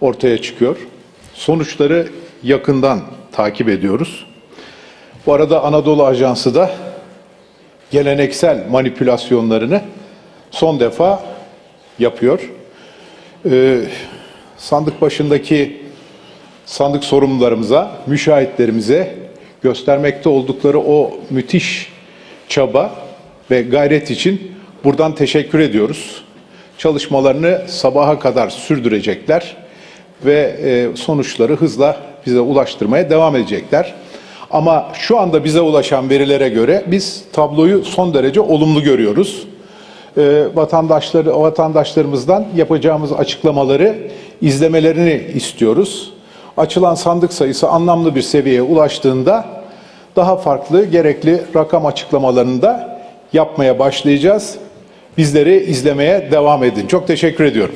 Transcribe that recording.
ortaya çıkıyor. Sonuçları yakından takip ediyoruz. Bu arada Anadolu Ajansı da geleneksel manipülasyonlarını son defa yapıyor. Ee, sandık başındaki sandık sorumlularımıza, müşahitlerimize göstermekte oldukları o müthiş çaba ve gayret için buradan teşekkür ediyoruz. Çalışmalarını sabaha kadar sürdürecekler ve e, sonuçları hızla bize ulaştırmaya devam edecekler. Ama şu anda bize ulaşan verilere göre biz tabloyu son derece olumlu görüyoruz e, vatandaşları vatandaşlarımızdan yapacağımız açıklamaları izlemelerini istiyoruz. Açılan sandık sayısı anlamlı bir seviyeye ulaştığında daha farklı gerekli rakam açıklamalarını da yapmaya başlayacağız. Bizleri izlemeye devam edin. Çok teşekkür ediyorum.